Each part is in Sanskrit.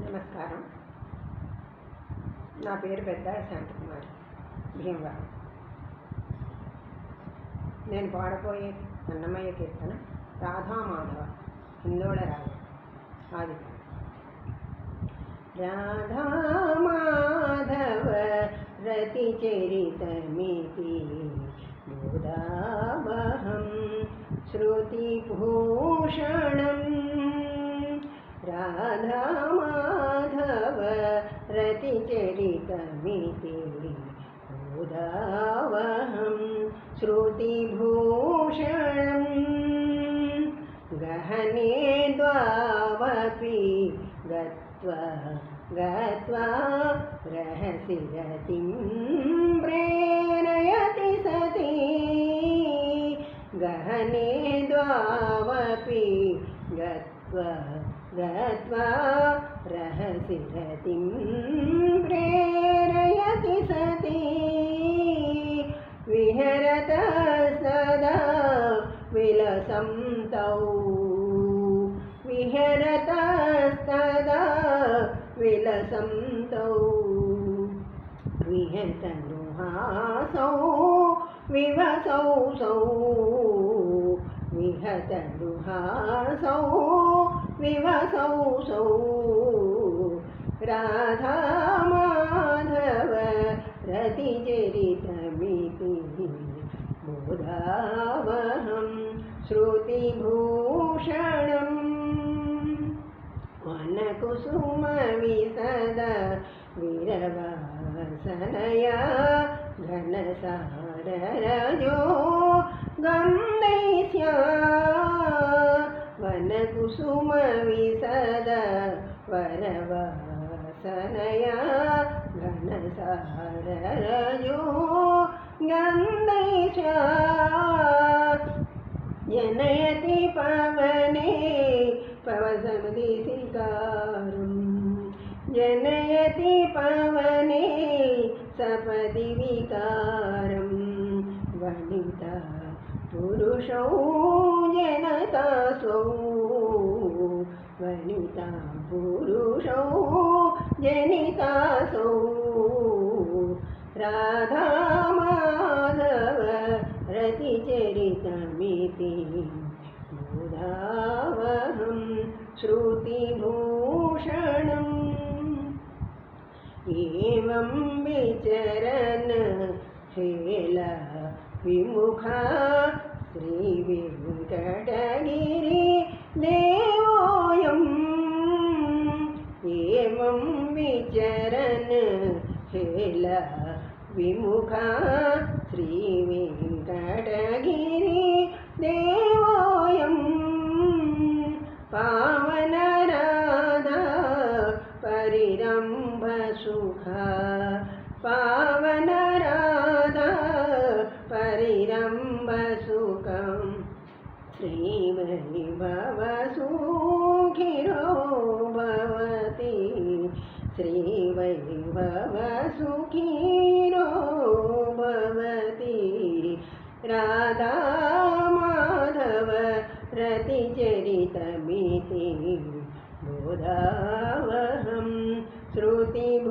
నమస్కారం. నా పేరు పెద్ద శాంతకుమారి భీమవరం. నేను పాడబోయే అన్నమయ్య కీర్తన రాధామాధవ హిందోళ రాజ ఆది రాధామాధవ రతి చరితమితి राधामाधव रतिचरितमिति उदावहं श्रुतिभूषणम् गहने द्वावपि गत्वा गत्वा रहसि रतिं प्रेरयति सती। गहने द्वावपि गत्वा गत्वा रहसि रतिं प्रेरयति सती विहरत सदा विलसं तौ विहरत सदा विलसं तौ विहतगृहासौ विवसौ सौ विहतगृहासौ सौ राधामाधव रतिचरितमिति बोधावहं श्रुतिभूषणम्। वनकुसुमविसद विरवासनया घनसाररजो गन्धैस्या वरवासनया घनसाररजो गन्धैस्या जनयति पवने पवसमदिशिकारम् जनयति पवने सपदि विकारं वनिता पुरुषौ जनता स्वौ जनितासौ राधामाधव रतिचरितमिति बोधावहं श्रुतिभूषणम् एवं विचरन् हेल विमुखा श्रीवेङ्कटगिरि देवोऽयम् వేల విముఖ శ్రీ వెంకటగిరి దేవాయం పావనరాధ పరిరంభ సుఖ పావనరాధ పరిరంభ సుఖం శ్రీమణి భవసూ श्रीवैभवसुखिरो भवति राधामाधव रतिचरितमिति बोधावहं श्रुतिभूषणम्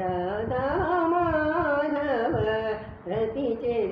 राधामाधव रतिचरितमिति